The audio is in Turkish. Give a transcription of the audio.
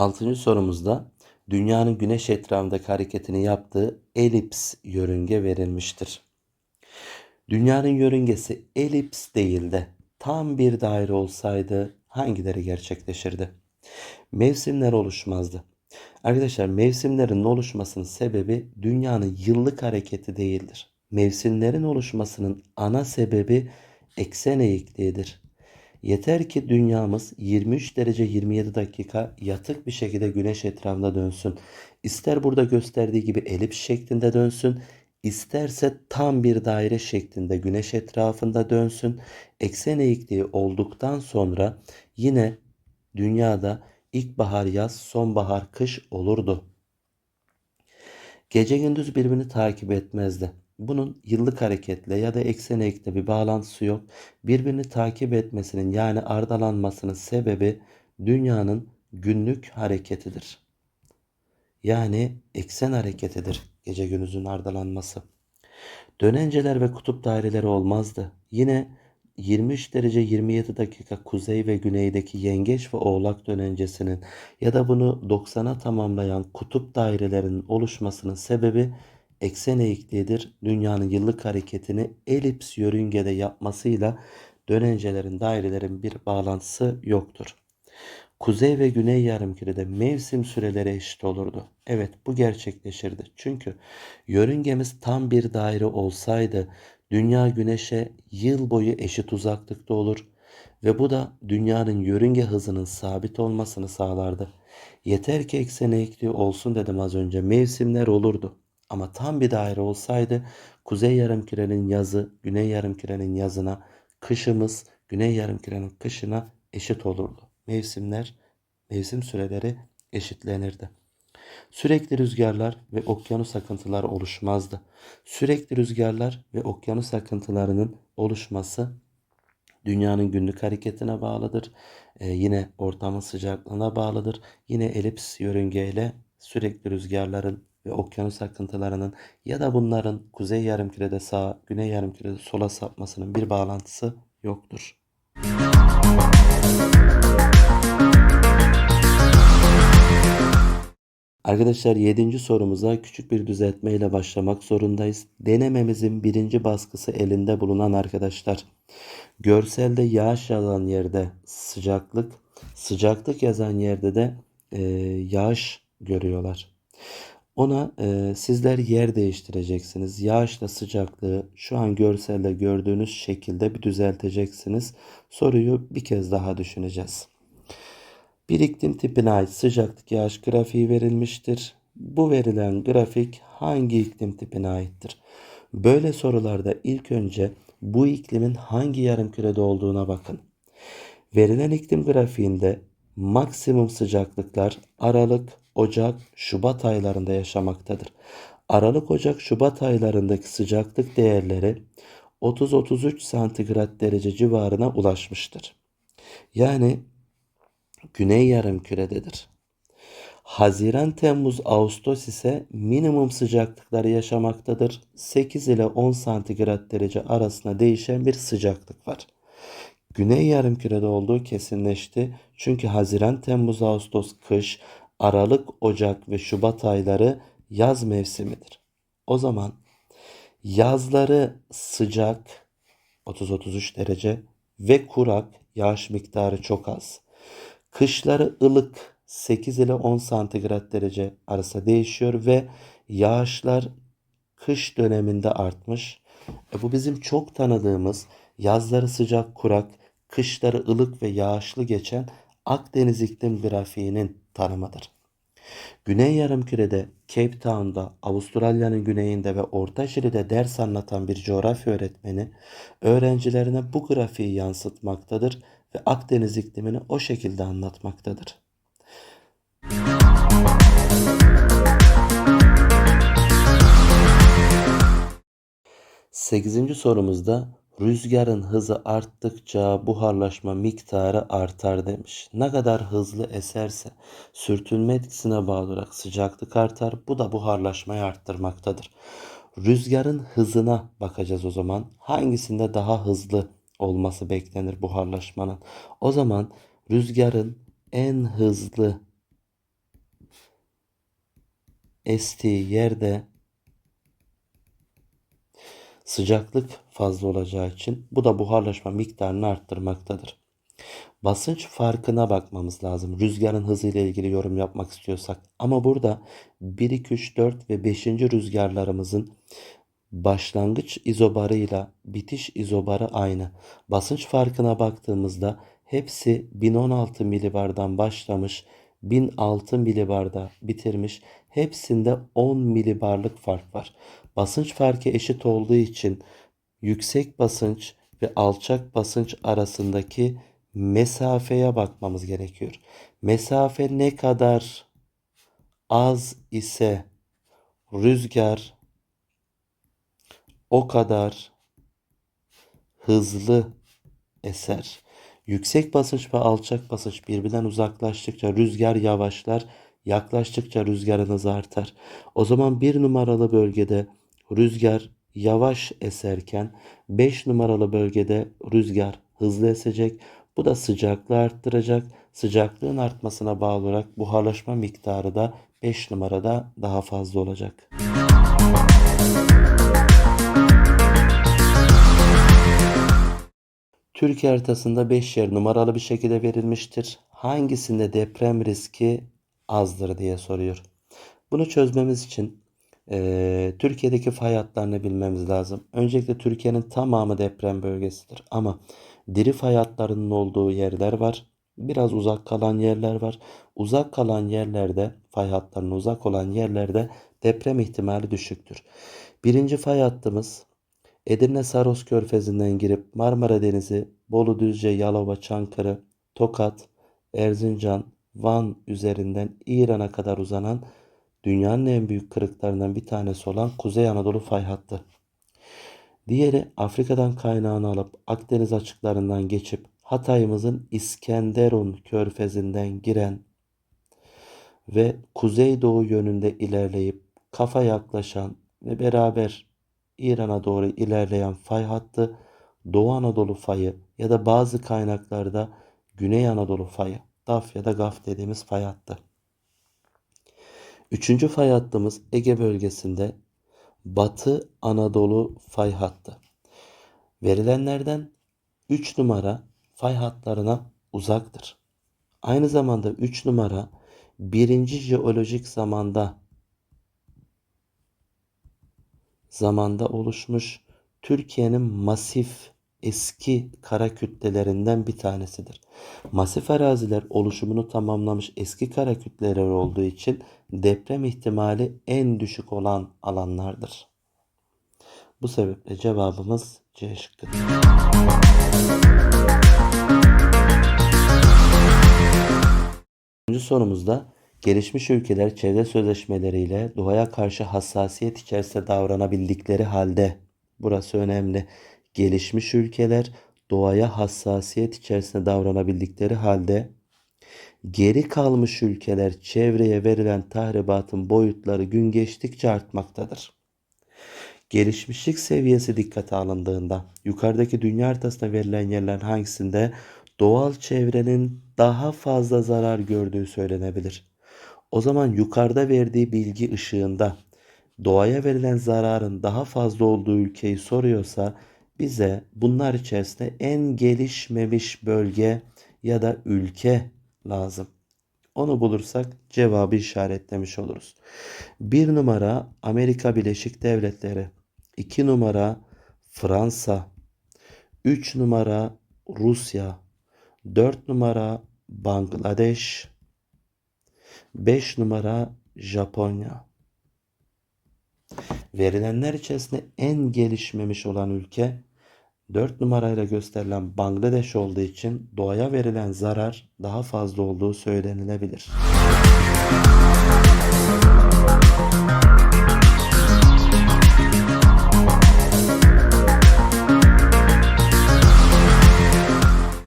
Altıncı sorumuzda dünyanın güneş etrafındaki hareketini yaptığı elips yörünge verilmiştir. Dünyanın yörüngesi elips değil de tam bir daire olsaydı hangileri gerçekleşirdi? Mevsimler oluşmazdı. Arkadaşlar mevsimlerin oluşmasının sebebi dünyanın yıllık hareketi değildir. Mevsimlerin oluşmasının ana sebebi eksen eğikliğidir. Yeter ki dünyamız 23 derece 27 dakika yatık bir şekilde güneş etrafında dönsün. İster burada gösterdiği gibi elips şeklinde dönsün, isterse tam bir daire şeklinde güneş etrafında dönsün. Eksen eğikliği olduktan sonra yine dünyada ilkbahar, yaz, sonbahar, kış olurdu. Gece gündüz birbirini takip etmezdi. Bunun yıllık hareketle ya da eksen eğikle bir bağlantısı yok. Birbirini takip etmesinin yani ardalanmasının sebebi dünyanın günlük hareketidir. Yani eksen hareketidir gece gündüzün ardalanması. Dönenceler ve kutup daireleri olmazdı. Yine 23 derece 27 dakika kuzey ve güneydeki yengeç ve oğlak dönencesinin ya da bunu 90'a tamamlayan kutup dairelerinin oluşmasının sebebi eksen eğikliğidir. Dünyanın yıllık hareketini elips yörüngede yapmasıyla dönencelerin dairelerin bir bağlantısı yoktur. Kuzey ve güney yarımkürede mevsim süreleri eşit olurdu. Evet bu gerçekleşirdi. Çünkü yörüngemiz tam bir daire olsaydı dünya güneşe yıl boyu eşit uzaklıkta olur ve bu da dünyanın yörünge hızının sabit olmasını sağlardı. Yeter ki eksen eğikliği olsun dedim az önce mevsimler olurdu. Ama tam bir daire olsaydı kuzey yarımkürenin yazı güney yarımkürenin yazına, kışımız güney yarımkürenin kışına eşit olurdu. Mevsimler, mevsim süreleri eşitlenirdi. Sürekli rüzgarlar ve okyanus akıntıları oluşmazdı. Sürekli rüzgarlar ve okyanus akıntılarının oluşması dünyanın günlük hareketine bağlıdır. Ee, yine ortamın sıcaklığına bağlıdır. Yine elips yörüngeyle sürekli rüzgarların ve okyanus akıntılarının ya da bunların kuzey yarımkürede sağa, güney yarımkürede sola sapmasının bir bağlantısı yoktur. Arkadaşlar 7. sorumuza küçük bir düzeltme ile başlamak zorundayız. Denememizin birinci baskısı elinde bulunan arkadaşlar. Görselde yağış yazan yerde sıcaklık, sıcaklık yazan yerde de e, yağış görüyorlar. Ona e, sizler yer değiştireceksiniz. Yağışla sıcaklığı şu an görselde gördüğünüz şekilde bir düzelteceksiniz. Soruyu bir kez daha düşüneceğiz. Bir iklim tipine ait sıcaklık yağış grafiği verilmiştir. Bu verilen grafik hangi iklim tipine aittir? Böyle sorularda ilk önce bu iklimin hangi yarımkürede olduğuna bakın. Verilen iklim grafiğinde maksimum sıcaklıklar Aralık, Ocak, Şubat aylarında yaşamaktadır. Aralık, Ocak, Şubat aylarındaki sıcaklık değerleri 30-33 santigrat derece civarına ulaşmıştır. Yani Güney yarımkürededir. Haziran, Temmuz, Ağustos ise minimum sıcaklıkları yaşamaktadır. 8 ile 10 santigrat derece arasında değişen bir sıcaklık var. Güney yarımkürede olduğu kesinleşti. Çünkü Haziran, Temmuz, Ağustos kış, Aralık, Ocak ve Şubat ayları yaz mevsimidir. O zaman yazları sıcak 30-33 derece ve kurak yağış miktarı çok az. Kışları ılık 8 ile 10 santigrat derece arası değişiyor ve yağışlar kış döneminde artmış. E bu bizim çok tanıdığımız yazları sıcak kurak, kışları ılık ve yağışlı geçen Akdeniz iklim grafiğinin tanımıdır. Güney Yarımküre'de Cape Town'da, Avustralya'nın güneyinde ve Orta Şili'de ders anlatan bir coğrafya öğretmeni öğrencilerine bu grafiği yansıtmaktadır ve Akdeniz iklimini o şekilde anlatmaktadır. Sekizinci sorumuzda rüzgarın hızı arttıkça buharlaşma miktarı artar demiş. Ne kadar hızlı eserse sürtünme etkisine bağlı olarak sıcaklık artar. Bu da buharlaşmayı arttırmaktadır. Rüzgarın hızına bakacağız o zaman. Hangisinde daha hızlı olması beklenir buharlaşmanın. O zaman rüzgarın en hızlı estiği yerde sıcaklık fazla olacağı için bu da buharlaşma miktarını arttırmaktadır. Basınç farkına bakmamız lazım. Rüzgarın hızıyla ilgili yorum yapmak istiyorsak. Ama burada 1, 2, 3, 4 ve 5. rüzgarlarımızın başlangıç izobarıyla bitiş izobarı aynı. Basınç farkına baktığımızda hepsi 1016 milibardan başlamış, 1006 milibarda bitirmiş. Hepsinde 10 milibarlık fark var. Basınç farkı eşit olduğu için yüksek basınç ve alçak basınç arasındaki mesafeye bakmamız gerekiyor. Mesafe ne kadar az ise rüzgar o kadar hızlı eser. Yüksek basınç ve alçak basınç birbirinden uzaklaştıkça rüzgar yavaşlar, yaklaştıkça rüzgarın hızı artar. O zaman bir numaralı bölgede rüzgar yavaş eserken 5 numaralı bölgede rüzgar hızlı esecek. Bu da sıcaklığı arttıracak. Sıcaklığın artmasına bağlı olarak buharlaşma miktarı da 5 numarada daha fazla olacak. Türkiye haritasında 5 yer numaralı bir şekilde verilmiştir. Hangisinde deprem riski azdır diye soruyor. Bunu çözmemiz için Türkiye'deki fay hatlarını bilmemiz lazım. Öncelikle Türkiye'nin tamamı deprem bölgesidir. Ama diri fay hatlarının olduğu yerler var. Biraz uzak kalan yerler var. Uzak kalan yerlerde, fay hatlarının uzak olan yerlerde deprem ihtimali düşüktür. Birinci fay hattımız Edirne Saros Körfezi'nden girip Marmara Denizi, Bolu Düzce, Yalova, Çankırı, Tokat, Erzincan, Van üzerinden İran'a kadar uzanan dünyanın en büyük kırıklarından bir tanesi olan Kuzey Anadolu fay hattı. Diğeri Afrika'dan kaynağını alıp Akdeniz açıklarından geçip Hatay'ımızın İskenderun körfezinden giren ve kuzeydoğu yönünde ilerleyip kafa yaklaşan ve beraber İran'a doğru ilerleyen fay hattı Doğu Anadolu fayı ya da bazı kaynaklarda Güney Anadolu fayı, DAF ya da GAF dediğimiz fay hattı. Üçüncü fay hattımız Ege bölgesinde Batı Anadolu fay hattı. Verilenlerden 3 numara fay hatlarına uzaktır. Aynı zamanda 3 numara birinci jeolojik zamanda zamanda oluşmuş Türkiye'nin masif eski kara kütlelerinden bir tanesidir. Masif araziler oluşumunu tamamlamış eski kara kütleler olduğu için deprem ihtimali en düşük olan alanlardır. Bu sebeple cevabımız C şıkkıdır. Üçüncü sorumuzda gelişmiş ülkeler çevre sözleşmeleriyle doğaya karşı hassasiyet içerisinde davranabildikleri halde burası önemli. Gelişmiş ülkeler doğaya hassasiyet içerisinde davranabildikleri halde geri kalmış ülkeler çevreye verilen tahribatın boyutları gün geçtikçe artmaktadır. Gelişmişlik seviyesi dikkate alındığında yukarıdaki dünya haritasına verilen yerler hangisinde doğal çevrenin daha fazla zarar gördüğü söylenebilir. O zaman yukarıda verdiği bilgi ışığında doğaya verilen zararın daha fazla olduğu ülkeyi soruyorsa bize bunlar içerisinde en gelişmemiş bölge ya da ülke lazım. Onu bulursak cevabı işaretlemiş oluruz. Bir numara Amerika Birleşik Devletleri. 2 numara Fransa. 3 numara Rusya. 4 numara Bangladeş. 5 numara Japonya. Verilenler içerisinde en gelişmemiş olan ülke 4 numarayla gösterilen Bangladeş olduğu için doğaya verilen zarar daha fazla olduğu söylenilebilir.